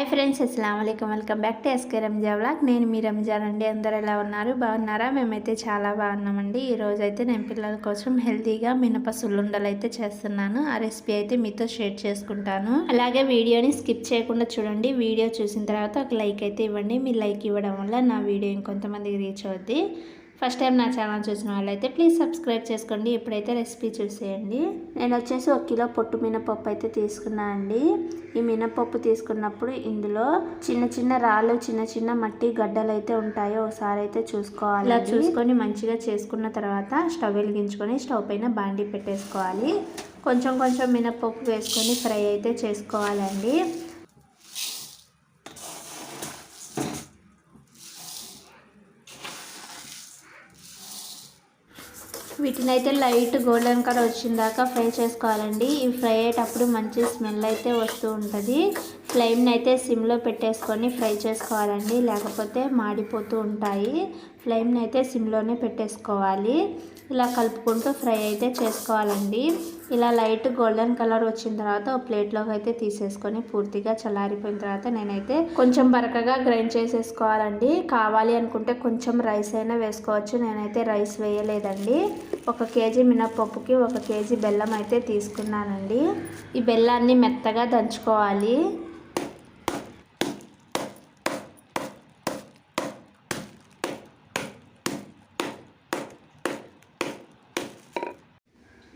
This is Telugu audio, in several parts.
హాయ్ ఫ్రెండ్స్ అస్సలం welcome back to SK Ranja vlog. నేను మీ రంజాన్ అండి అందరు ఎలా ఉన్నారు? బాగున్నారా? మేమైతే చాలా బాగున్నామండి. ఈరోజు అయితే నేను పిల్లల కోసం హెల్తీగా మినప సుల్లుండలు అయితే చేస్తున్నాను. ఆ రెసిపీ అయితే మీతో షేర్ చేసుకుంటాను. అలాగే వీడియోని స్కిప్ చేయకుండా చూడండి. వీడియో చూసిన తర్వాత ఒక లైక్ అయితే ఇవ్వండి. మీ లైక్ ఇవ్వడం వల్ల నా వీడియో ఇంకొంతమందికి రీచ్ అవుద్ది. ఫస్ట్ టైం నా ఛానల్ చూసిన వాళ్ళైతే ప్లీజ్ సబ్స్క్రైబ్ చేసుకోండి. ఇప్పుడైతే రెసిపీ చూసేయండి. నేను వచ్చేసి ఒక కిలో పొట్టు మినపప్పు అయితే తీసుకున్నా అండి. ఈ మినపప్పు తీసుకున్నప్పుడు ఇందులో చిన్న చిన్న రాళ్ళు చిన్న చిన్న మట్టి గడ్డలు అయితే ఉంటాయో. ఒకసారి అయితే చూసుకోవాలి. ఇలా చూసుకొని మంచిగా చేసుకున్న తర్వాత స్టవ్ వెలిగించుకొని స్టవ్ పైన బాండి పెట్టేసుకోవాలి. కొంచెం కొంచెం మినపప్పు వేసుకొని ఫ్రై అయితే చేసుకోవాలండి. వీటిని అయితే లైట్ గోల్డెన్ కలర్ వచ్చిందాక ఫ్రై చేసుకోవాలండి. ఇవి ఫ్రై అయ్యేటప్పుడు మంచి స్మెల్ అయితే వస్తూ ఉంటుంది. ఫ్లేమ్ని అయితే సిమ్లో పెట్టేసుకొని ఫ్రై చేసుకోవాలండి. లేకపోతే మాడిపోతూ ఉంటాయి. ఫ్లేమ్ని అయితే సిమ్లోనే పెట్టేసుకోవాలి. ఇలా కలుపుకుంటూ ఫ్రై అయితే చేసుకోవాలండి. ఇలా లైట్ గోల్డెన్ కలర్ వచ్చిన తర్వాత ఒక ప్లేట్లోకి అయితే తీసేసుకొని పూర్తిగా చల్లారిపోయిన తర్వాత నేనైతే కొంచెం బరకగా గ్రైండ్ చేసేసుకోవాలండి. కావాలి అనుకుంటే కొంచెం రైస్ అయినా వేసుకోవచ్చు. నేనైతే రైస్ వేయలేదండి. ఒక కేజీ మినప్పప్పుకి ఒక కేజీ బెల్లం అయితే తీసుకున్నానండి. ఈ బెల్లాన్ని మెత్తగా దంచుకోవాలి.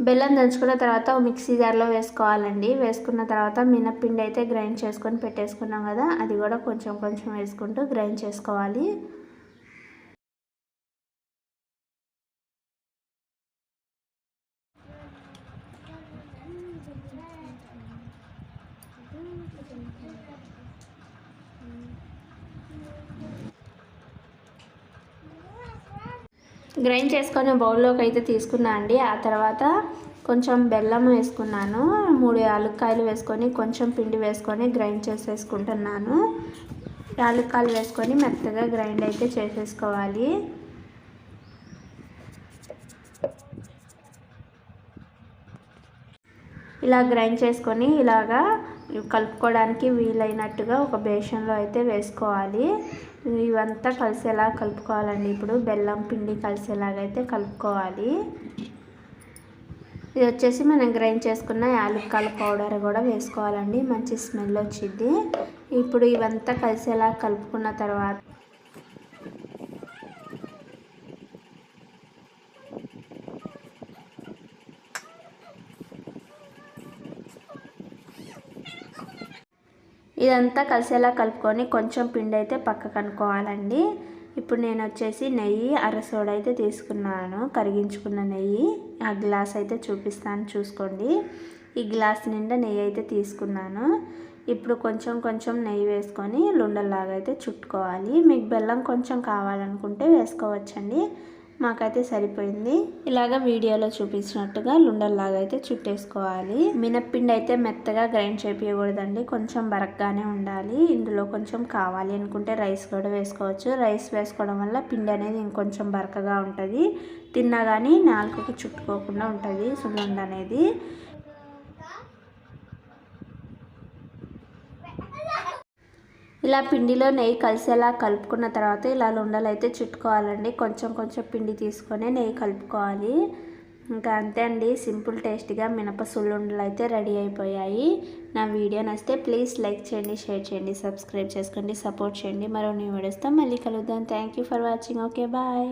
బెల్లం దంచుకున్న తర్వాత మిక్సీ జార్లో వేసుకోవాలండి. వేసుకున్న తర్వాత మినప్పిండి అయితే గ్రైండ్ చేసుకొని పెట్టేసుకున్నాం కదా అది కూడా కొంచెం కొంచెం వేసుకుంటూ గ్రైండ్ చేసుకోవాలి. గ్రైండ్ చేసుకొని బౌల్లోకి అయితే తీసుకున్నా అండి. ఆ తర్వాత కొంచెం బెల్లం వేసుకున్నాను. మూడు యాలుక్కాయలు వేసుకొని కొంచెం పిండి వేసుకొని గ్రైండ్ చేసేసుకుంటున్నాను. యాలుక్కాయలు వేసుకొని మెత్తగా గ్రైండ్ అయితే చేసేసుకోవాలి. ఇలా గ్రైండ్ చేసుకొని ఇలాగా కలుపుకోవడానికి వీలైనట్టుగా ఒక బేషన్లో అయితే వేసుకోవాలి. ఇవంతా కలిసేలా కలుపుకోవాలండి. ఇప్పుడు బెల్లం పిండి కలిసేలాగైతే కలుపుకోవాలి. ఇది వచ్చేసి మనం గ్రైండ్ చేసుకున్న యాలక్కాల పౌడర్ కూడా వేసుకోవాలండి. మంచి స్మెల్ వచ్చింది ఇప్పుడు ఇవంతా కలిసేలా కలుపుకున్న తర్వాత ఇదంతా కలిసేలా కలుపుకొని కొంచెం పిండి అయితే పక్కకు అనుకోవాలండి. ఇప్పుడు నేను వచ్చేసి నెయ్యి అరసోడ అయితే తీసుకున్నాను. కరిగించుకున్న నెయ్యి. ఆ గ్లాస్ అయితే చూపిస్తాను చూసుకోండి. ఈ గ్లాస్ నిండా నెయ్యి అయితే తీసుకున్నాను. ఇప్పుడు కొంచెం కొంచెం నెయ్యి వేసుకొని లుండల్లాగా అయితే చుట్టుకోవాలి. మీకు బెల్లం కొంచెం కావాలనుకుంటే వేసుకోవచ్చండి. మాకైతే సరిపోయింది. ఇలాగ వీడియోలో చూపించినట్టుగా లుండల్లాగా అయితే చుట్టేసుకోవాలి. మినప్పిండి అయితే మెత్తగా గ్రైండ్ చేపించకూడదండి కొంచెం బరక్గానే ఉండాలి. ఇందులో కొంచెం కావాలి అనుకుంటే రైస్ కూడా వేసుకోవచ్చు. రైస్ వేసుకోవడం వల్ల పిండి అనేది ఇంకొంచెం బరకగా ఉంటుంది. తిన్నా కానీ నాలుగుకి చుట్టుకోకుండా ఉంటుంది సుల్లుండ అనేది. ఇలా పిండిలో నెయ్యి కలిసేలా కలుపుకున్న తర్వాత ఇలా లుండలు అయితే చుట్టుకోవాలండి. కొంచెం కొంచెం పిండి తీసుకొని నెయ్యి కలుపుకోవాలి. ఇంకా అంతే అండి. సింపుల్ టేస్ట్గా మినప సుల్లుండలు అయితే రెడీ అయిపోయాయి. నా వీడియో నచ్చితే ప్లీజ్ లైక్ చేయండి షేర్ చేయండి సబ్స్క్రైబ్ చేసుకోండి సపోర్ట్ చేయండి. మరో న్యూ వీడియోస్తో మళ్ళీ కలుద్దాం. Thank for watching. Okay bye.